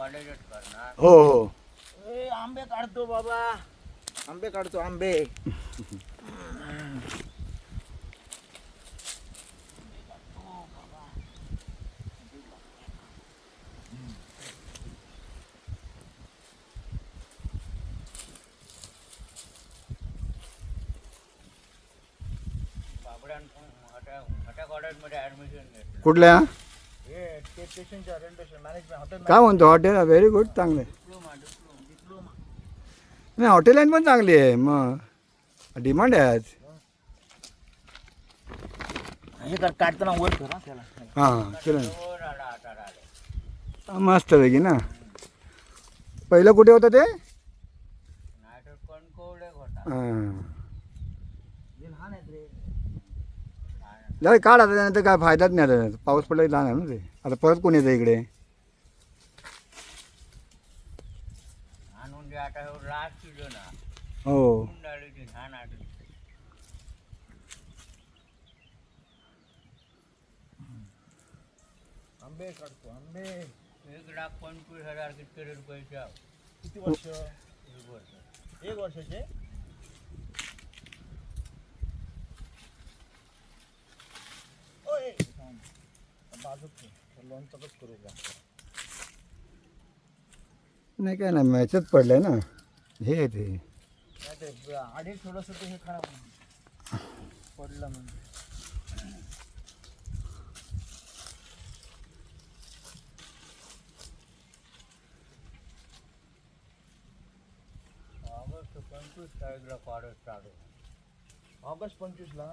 हो हो. ए, आंबे काढतो बाबा. आंबे काढतो आंबे. ऍडमिशन घेतलं. कुठल्या हे स्टेशनच्या रेल्वे मॅनेजमेंट हॉटेल काय म्हणतो हॉटेल व्हेरी गुड चांगलं नाही हॉटेल लाईन पण चांगली आहे मग. डिमांड आहे आज. हे कर काढताना वर हा हां चला आले मस्त पैकी ना. पहिलं कुठे होतं ते? हां. हे जाऊ काढ आता त्यानंतर काय फायदाच नाही आता. पाऊस पडला की जाणार ना ते. आता परत कोण येतं इकडे? हे हा. आंबे काढतो आंबे. एक लाख पंचवीस हजार किती रुपयाचे आहो. किती वर्ष? एक वर्ष. एक वर्षाचे? नाही काय नाही मॅचच पडलंय ना. हे आहे ते. नाही ते अडीच थोडंसं ते हे खराब पडलं म्हणजे. ऑगस्ट पंचवीस तारीखला कॉलेज चालू ऑगस्ट पंचवीसला?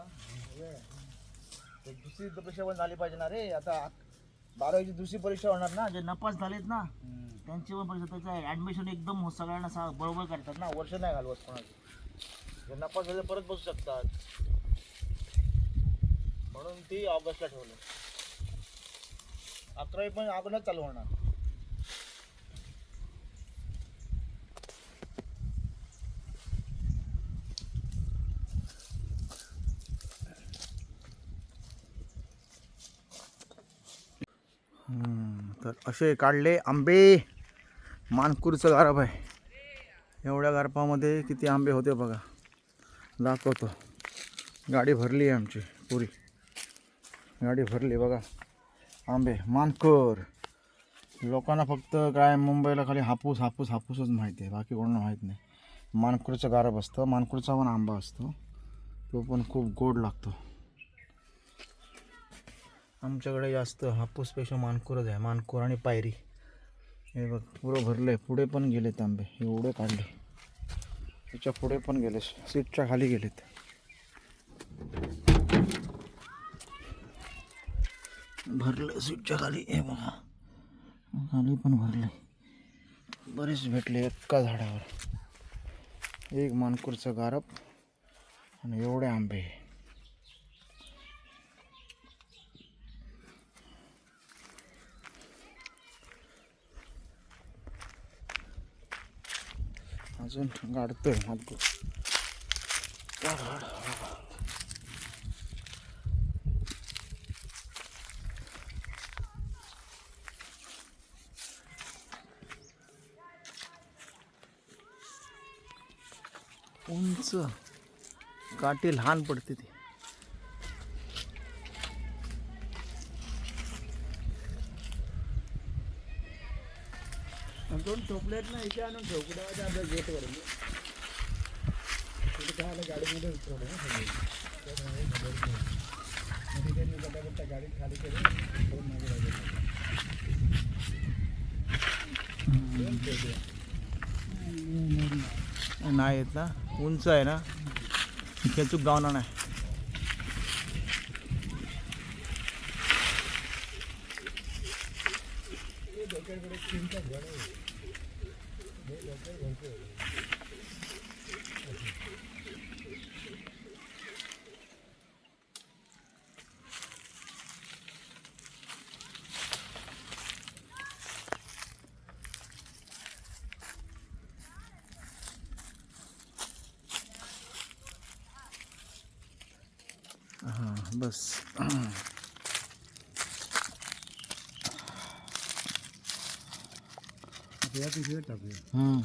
ते दुसरी परीक्षा पण झाली पाहिजे ना रे. आता बारावीची दुसरी परीक्षा होणार ना? जे नपास झालेत ना त्यांची पण परीक्षा त्याचं ॲडमिशन एकदम हो- सगळ्यांना सा बरोबर करतात ना वर्ष नाही घालवत कोणाची. जे नपास झाले परत बसू शकतात. म्हणून ती ऑगस्टला ठेवलं. अकरावी पण ऑगस्टला चालू होणार. तर असे काढले आंबे. मानपूरचं गारप आहे. एवढ्या गारपामध्ये किती आंबे होते बघा. दाखवतो. गाडी भरली आहे आमची पुरी. गाडी भरली बघा. आंबे मानकूर. लोकांना फक्त काय मुंबईला खाली हापूस हापूस हापूसच माहिती आहे. बाकी कोणाला माहीत नाही. मानकुरचं गारप असतं. मानकुरचा पण आंबा असतो. तो पण खूप गोड लागतो. आमच्याकडे जास्त हापूसपेक्षा मानकुरच आहे. मानकुर आणि पायरी. हे बघ पुरं भरलं आहे पुढे पण गेलेत आंबे. एवढे काढले. त्याच्या पुढे पण गेले. सीटच्या खाली गेलेत. भरलं सीटच्या खाली. हे बघा. खाली पण भरले बरेच भेटले एका झाडावर. एक मानकुरचं गारप आणि एवढे आंबे. अजून गाडतोय मग उंच. गाठी लहान पडते ती. दोन टोपल्यात ना इथे आणून ठोकड्याच्या आपल्या गेटवर तिथे काय आलं गाडीमध्ये उतरवलं ना सगळे. तिथे मी गाडीत खाली केली. दोन मागे लागले. नाही येत ना. उंच आहे ना. खेचूक गावना नाही. बस Я тут я так. А.